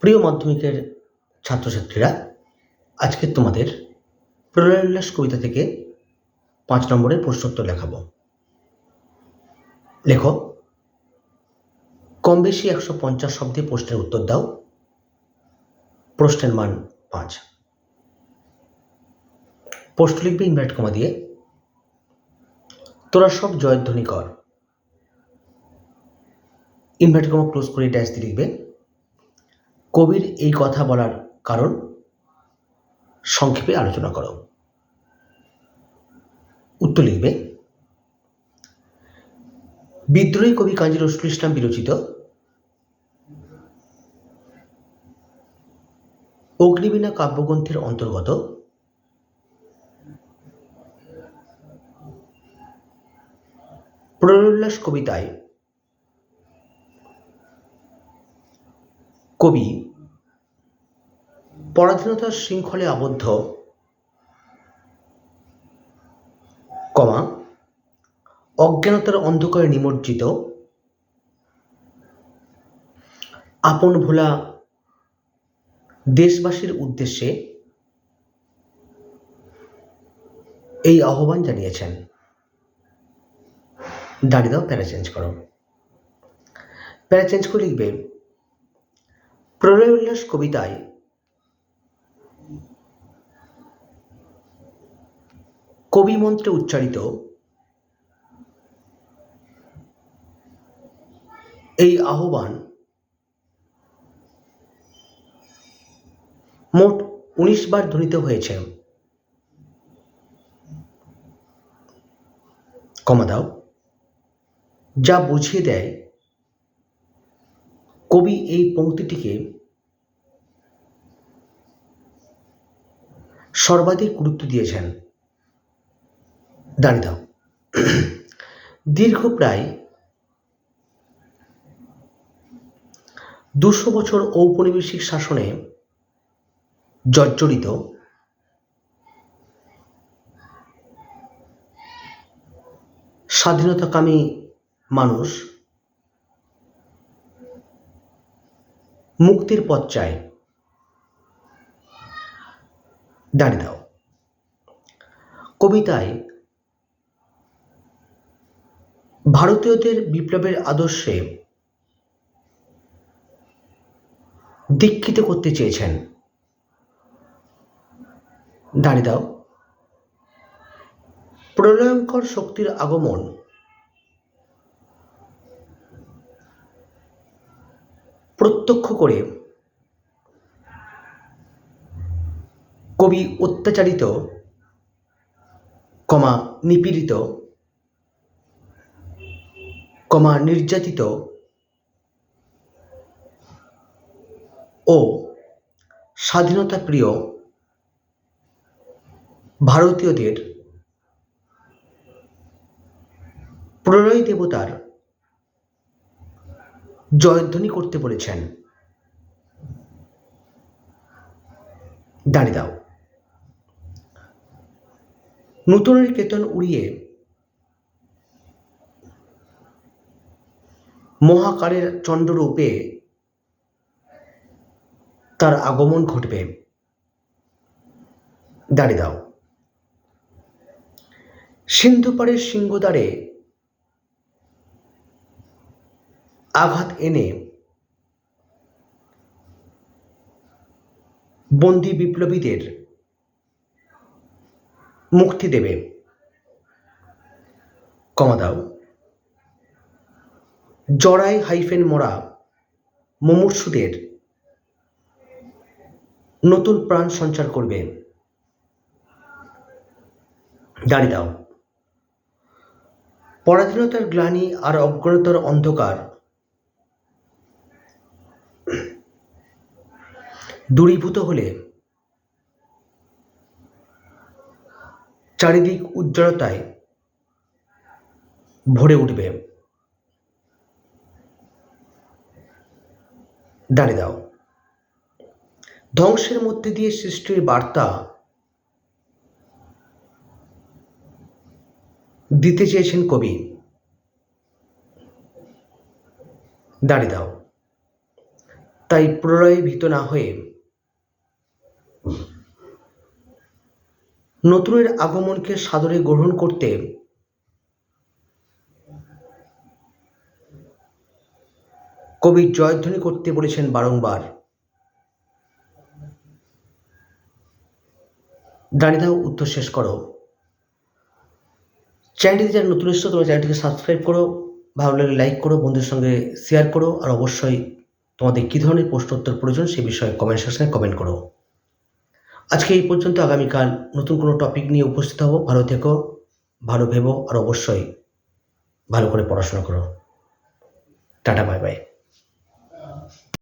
প্রিয় মাধ্যমিকের ছাত্রছাত্রীরা, আজকে তোমাদের প্রলয় উল্লাস কবিতা থেকে পাঁচ নম্বরের প্রশ্নোত্তর লেখাবো লেখো, কম বেশি একশো পঞ্চাশ শব্দে প্রশ্নের উত্তর দাও। প্রশ্নের মান পাঁচ। প্রশ্ন লিখবে ইনভার্ট কমা দিয়ে। তোরা সব জয়ধ্বনি কর। ইনভার্ট কমা ক্লোজ করে ড্যাশ দিয়ে লিখবে। কবির এই কথা বলার কারণ সংক্ষেপে আলোচনা করো। উত্তর লিখবে, বিদ্রোহী কবি কাজী নজরুল ইসলাম বিরচিত অগ্নিবীণা কাব্যগ্রন্থের অন্তর্গত প্রলোল্লাস কবিতায় কবি। পরাধীনতার শৃঙ্খলে আবদ্ধ। কমা, অজ্ঞানতার অন্ধকারে নিমজ্জিত। আপন ভোলা, দেশবাসীর উদ্দেশ্যে এই আহ্বান জানিয়েছেন। দাঁড়িয়ে দাও, প্যারা চেঞ্জ করো। প্যারা চেঞ্জ করে লিখবে প্রলয় উল্লাস কবিতায়। কবি মন্ত্রে উচ্চারিত, এই আহ্বান মোট উনিশ বার ধ্বনিত হয়েছে। কমা দাও, যা বুঝিয়ে দেয় কবি এই পংক্তিটিকে সর্বাধিক গুরুত্ব দিয়েছেন। দাঁড়িয়ে দাও। দীর্ঘ প্রায় দুশো বছর ঔপনিবেশিক শাসনে জর্জরিত স্বাধীনতাকামী মানুষ মুক্তির পথ চায় দাঁড়িয়ে দাও। কবিতায় ভারতীয়দের বিপ্লবের আদর্শে দীক্ষিত করতে চেয়েছেন। দাঁড়িয়ে দাও। প্রলয়ঙ্কর শক্তির আগমন করে কবি অত্যাচারিত, কমা নিপীড়িত, কমা নির্যাতিত ও স্বাধীনতা প্রিয় ভারতীয়দের প্রলয় দেবতার জয়ধ্বনি করতে বলেছেন। দাঁড়িয়ে দাও। নূতনের কেতন উড়িয়ে মহাকালের চন্দ্ররূপে তার আগমন ঘটবে। দাঁড়িয়ে দাও। সিন্ধু পাড়ের সিংহদ্বারে আঘাত এনে বন্দি বিপ্লবীদের মুক্তি দেবে। কমা দাও। জড়াই হাইফেন মরা মুমূর্ষুদের নতুন প্রাণ সঞ্চার করবে। দাঁড়িয়ে দাও। পরাধীনতার গ্লানি আর অজ্ঞানতার অন্ধকার দূরীভূত হলে চারিদিক উজ্জ্বলতায় ভরে উঠবে। দাঁড়িয়ে দাও। ধ্বংসের মধ্যে দিয়ে সৃষ্টির বার্তা দিতে চেয়েছেন কবি। দাঁড়িয়ে দাও। তাই প্রলয়ে ভীত না হয়ে নতুনের আগমনকে সাদরে গ্রহণ করতে কবি জয়ধ্বনি করতে বলেছেন বারংবার। দাঁড়িয়ে দাও উত্তর শেষ করো। চ্যানেলটিতে যারা নতুন এসছো, তোমার চ্যানেলটিকে সাবস্ক্রাইব করো, ভালো লাগলে লাইক করো, বন্ধুদের সঙ্গে শেয়ার করো, আর অবশ্যই তোমাদের কী ধরনের প্রশ্নোত্তর প্রয়োজন সে বিষয়ে কমেন্ট সেকশনে কমেন্ট করো। আজকে এই পর্যন্ত আগামীকাল নতুন কোনো টপিক নিয়ে উপস্থিত হব। ভালো থেকো, ভালো ভেবো, আর অবশ্যই ভালো করে পড়াশোনা করো। Tata bye bye